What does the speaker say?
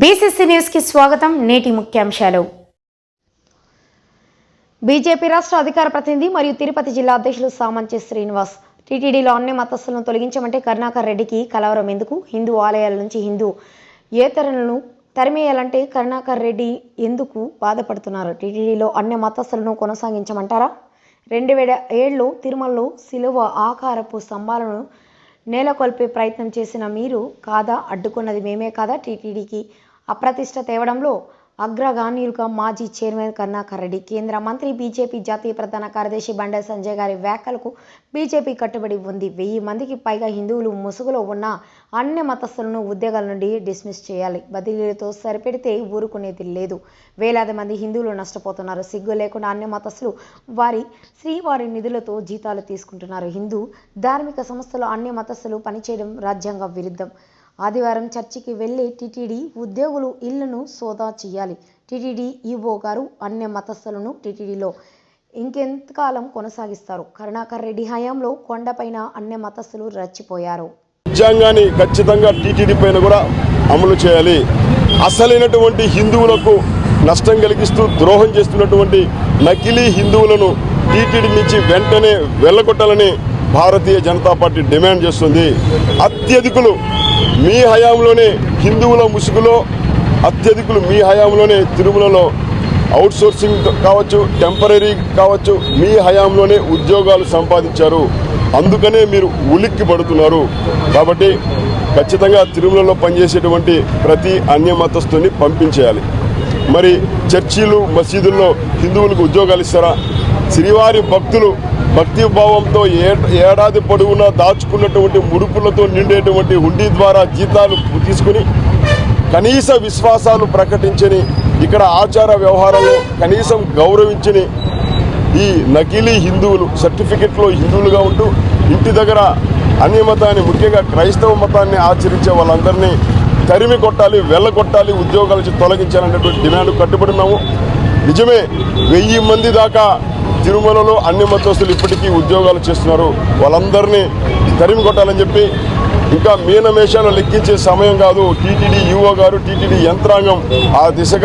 BCC న్యూస్కి స్వాగతం. నేటి ముఖ్యాంశాలు. బీజేపీ రాష్ట్ర అధికార ప్రతినిధి మరియు తిరుపతి జిల్లా అధ్యక్షులు సామంచి శ్రీనివాస్ టీటీడీలో అన్ని మతస్థులను తొలగించమంటే కరుణాకర్ రెడ్డికి కలవరం ఎందుకు? హిందూ ఆలయాల నుంచి హిందూ ఏతరులను తరిమేయాలంటే కరుణాకర్ రెడ్డి ఎందుకు బాధపడుతున్నారు? టీటీడీలో అన్ని మతస్థులను కొనసాగించమంటారా? రెండు వేల ఏళ్ళు తిరుమలలో శిలువ ఆకారపు స్తంభాలను నేలకొల్పే ప్రయత్నం చేసిన మీరు కాదా? అడ్డుకున్నది మేమే కాదా? టీటీడీకి అప్రతిష్ట తేవడంలో అగ్రగాణ్యులుగా మాజీ చైర్మన్ కరుణాకర్ రెడ్డి కేంద్ర మంత్రి బీజేపీ జాతీయ ప్రధాన కార్యదర్శి బండ సంజయ్ గారి వ్యాఖ్యలకు బీజేపీ కట్టుబడి ఉంది. వెయ్యి మందికి పైగా హిందువులు ముసుగులో ఉన్న అన్ని మతస్థులను ఉద్యోగాల నుండి డిస్మిస్ చేయాలి. బదిలీలతో సరిపెడితే ఊరుకునేది లేదు. వేలాది మంది హిందువులు నష్టపోతున్నారు. సిగ్గు లేకుండా అన్ని మతస్థులు వారి శ్రీవారి నిధులతో జీతాలు తీసుకుంటున్నారు. హిందూ ధార్మిక సంస్థలు అన్ని మతస్థులు పనిచేయడం రాజ్యాంగ విరుద్ధం. ఆదివారం చర్చికి వెళ్ళి టీటీడీ ఉద్యోగులు ఇళ్ళను సోదా చేయాలి. టీటీడీ ఈవో గారు అన్య మతస్థులను టీటీడీలో ఇంకెంతకాలం కొనసాగిస్తారు? కరుణాకర్ రెడ్డి హయాంలో కొండపైన అన్య మతస్థులు రచ్చిపోయారు. రాజ్యాంగాన్ని ఖచ్చితంగా టీటీడీ పైన కూడా అమలు చేయాలి. అసలైనటువంటి హిందువులకు నష్టం కలిగిస్తూ ద్రోహం చేస్తున్నటువంటి నకిలీ హిందువులను టీటీడీ నుంచి వెంటనే వెళ్ళగొట్టాలని భారతీయ జనతా పార్టీ డిమాండ్ చేస్తుంది. అత్యధికులు మీ హయాంలోనే హిందువుల ముసుగులో అత్యధికులు మీ హయాంలోనే తిరుమలలో అవుట్ సోర్సింగ్ కావచ్చు టెంపరీ కావచ్చు మీ హయాంలోనే ఉద్యోగాలు సంపాదించారు. అందుకనే మీరు ఉలిక్కి పడుతున్నారు. కాబట్టి ఖచ్చితంగా తిరుమలలో పనిచేసేటువంటి ప్రతి అన్య మతస్థుని పంపించేయాలి. మరి చర్చీలు మసీదుల్లో హిందువులకు ఉద్యోగాలు ఇస్తారా? శ్రీవారి భక్తులు భక్తి భావంతో ఏ ఏడాది పొడవునా దాచుకున్నటువంటి ముడుపులతో నిండేటువంటి హుండీ ద్వారా జీతాలు తీసుకుని కనీస విశ్వాసాలు ప్రకటించని ఇక్కడ ఆచార వ్యవహారంలో కనీసం గౌరవించని ఈ నకిలీ హిందువులు సర్టిఫికెట్లో హిందువులుగా ఉంటూ ఇంటి దగ్గర అన్ని మతాన్ని ముఖ్యంగా క్రైస్తవ మతాన్ని ఆచరించే వాళ్ళందరినీ తరిమి కొట్టాలి వెళ్ళగొట్టాలి ఉద్యోగాల నుంచి తొలగించాలనేటువంటి డిమాండ్ కట్టుబడి ఉన్నాము. నిజమే వెయ్యి మంది దాకా తిరుమలలో అన్ని మతస్థులు ఇప్పటికీ ఉద్యోగాలు చేస్తున్నారు. వాళ్ళందరినీ తరిమి కొట్టాలని చెప్పి ఇంకా మీనమేషాలు లెక్కించే సమయం కాదు. టీటీడీ యువ గారు టీటీడీ యంత్రాంగం ఆ దిశగా